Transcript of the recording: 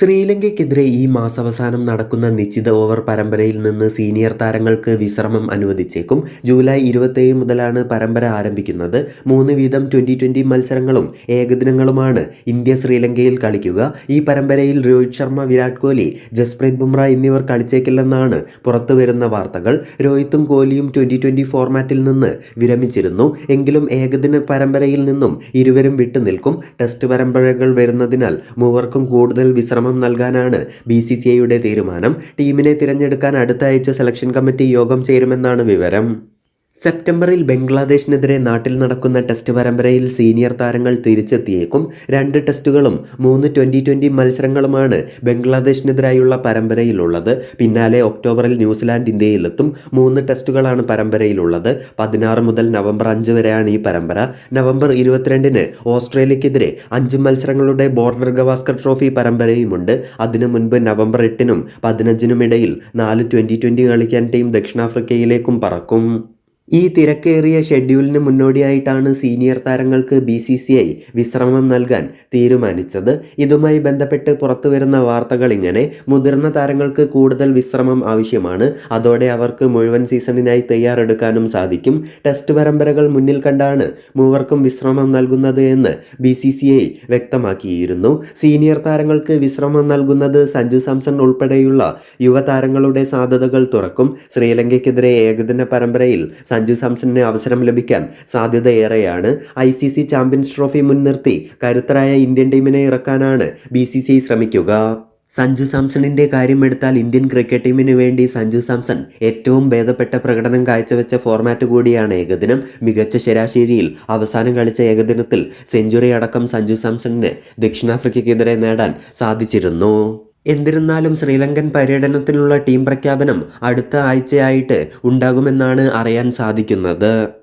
ശ്രീലങ്കയ്ക്കെതിരെ ഈ മാസാവസാനം നടക്കുന്ന നിശ്ചിത ഓവർ പരമ്പരയിൽ നിന്ന് സീനിയർ താരങ്ങൾക്ക് വിശ്രമം അനുവദിച്ചേക്കും. ജൂലൈ ഇരുപത്തേഴ് മുതലാണ് പരമ്പര ആരംഭിക്കുന്നത്. മൂന്ന് വീതം ട്വന്റി ട്വന്റി മത്സരങ്ങളും ഏകദിനങ്ങളുമാണ് ഇന്ത്യ ശ്രീലങ്കയിൽ കളിക്കുക. ഈ പരമ്പരയിൽ രോഹിത് ശർമ്മ വിരാട് കോഹ്ലി ജസ്പ്രീത് ബുംറ എന്നിവർ കളിച്ചേക്കില്ലെന്നാണ് പുറത്തു വരുന്ന വാർത്തകൾ. രോഹിത്തും കോഹ്ലിയും ട്വന്റി ട്വന്റി ഫോർമാറ്റിൽ നിന്ന് വിരമിച്ചിരുന്നു. എങ്കിലും ഏകദിന പരമ്പരയിൽ നിന്നും ഇരുവരും വിട്ടുനിൽക്കും. ടെസ്റ്റ് പരമ്പരകൾ വരുന്നതിനാൽ മൂവർക്കും കൂടുതൽ വിശ്രമം നൽകാനാണ് ബി സി സി ഐയുടെ തീരുമാനം. ടീമിനെ തിരഞ്ഞെടുക്കാൻ അടുത്ത ആഴ്ച സെലക്ഷൻ കമ്മിറ്റി യോഗം ചേരുമെന്നാണ് വിവരം. സെപ്റ്റംബറിൽ ബംഗ്ലാദേശിനെതിരെ നാട്ടിൽ നടക്കുന്ന ടെസ്റ്റ് പരമ്പരയിൽ സീനിയർ താരങ്ങൾ തിരിച്ചെത്തിയേക്കും. രണ്ട് ടെസ്റ്റുകളും മൂന്ന് ട്വന്റി ട്വന്റി മത്സരങ്ങളുമാണ് ബംഗ്ലാദേശിനെതിരായുള്ള പരമ്പരയിലുള്ളത്. പിന്നാലെ ഒക്ടോബറിൽ ന്യൂസിലാൻഡ് ഇന്ത്യയിലെത്തും. മൂന്ന് ടെസ്റ്റുകളാണ് പരമ്പരയിലുള്ളത്. പതിനാറ് മുതൽ നവംബർ അഞ്ച് വരെയാണ് ഈ പരമ്പര. നവംബർ ഇരുപത്തിരണ്ടിന് ഓസ്ട്രേലിയക്കെതിരെ അഞ്ച് മത്സരങ്ങളുടെ ബോർഡർ ഗവാസ്കർ ട്രോഫി പരമ്പരയുമുണ്ട്. അതിനു മുൻപ് നവംബർ എട്ടിനും പതിനഞ്ചിനും ഇടയിൽ നാല് ട്വന്റി ട്വന്റി കളിക്കാൻ ടീം ദക്ഷിണാഫ്രിക്കയിലേക്കും പറക്കും. ഈ തിരക്കേറിയ ഷെഡ്യൂളിന് മുന്നോടിയായിട്ടാണ് സീനിയർ താരങ്ങൾക്ക് ബി സി സി ഐ വിശ്രമം നൽകാൻ തീരുമാനിച്ചത്. ഇതുമായി ബന്ധപ്പെട്ട് പുറത്തുവരുന്ന വാർത്തകൾ ഇങ്ങനെ. മുതിർന്ന താരങ്ങൾക്ക് കൂടുതൽ വിശ്രമം ആവശ്യമാണ്. അതോടെ അവർക്ക് മുഴുവൻ സീസണിനായി തയ്യാറെടുക്കാനും സാധിക്കും. ടെസ്റ്റ് പരമ്പരകൾ മുന്നിൽ കണ്ടാണ് മൂവർക്കും വിശ്രമം നൽകുന്നത് എന്ന് ബി സി സി ഐ വ്യക്തമാക്കിയിരുന്നു. സീനിയർ താരങ്ങൾക്ക് വിശ്രമം നൽകുന്നത് സഞ്ജു സാംസൺ ഉൾപ്പെടെയുള്ള യുവതാരങ്ങളുടെ സാധ്യതകൾ തുറക്കും. ശ്രീലങ്കയ്ക്കെതിരെ ഏകദിന പരമ്പരയിൽ സഞ്ജു സാംസണിന് അവസരം ലഭിക്കാൻ സാധ്യത ഏറെയാണ് I C C champions trophy മുൻനിർത്തി കരുത്തരായ ഇന്ത്യൻ ടീമിനെ ഇറക്കാനാണ് ബി സി സി ശ്രമിക്കുക. സഞ്ജു സാംസണിന്റെ കാര്യമെടുത്താൽ ഇന്ത്യൻ ക്രിക്കറ്റ് ടീമിന് വേണ്ടി സഞ്ജു സാംസൺ ഏറ്റവും ഭേദപ്പെട്ട പ്രകടനം കാഴ്ചവെച്ച ഫോർമാറ്റ് കൂടിയാണ് ഏകദിനം. മികച്ച ശരാശരിയിൽ അവസാനം കളിച്ച ഏകദിനത്തിൽ സെഞ്ചുറി അടക്കം സഞ്ജു സാംസണിന് ദക്ഷിണാഫ്രിക്കയ്ക്കെതിരെ നേടാൻ സാധിച്ചിരുന്നു. എന്നിരുന്നാലും ശ്രീലങ്കൻ പര്യടനത്തിനുള്ള ടീം പ്രഖ്യാപനം അടുത്ത ആഴ്ചയായിട്ട് ഉണ്ടാകുമെന്നാണ് അറിയാൻ സാധിക്കുന്നത്.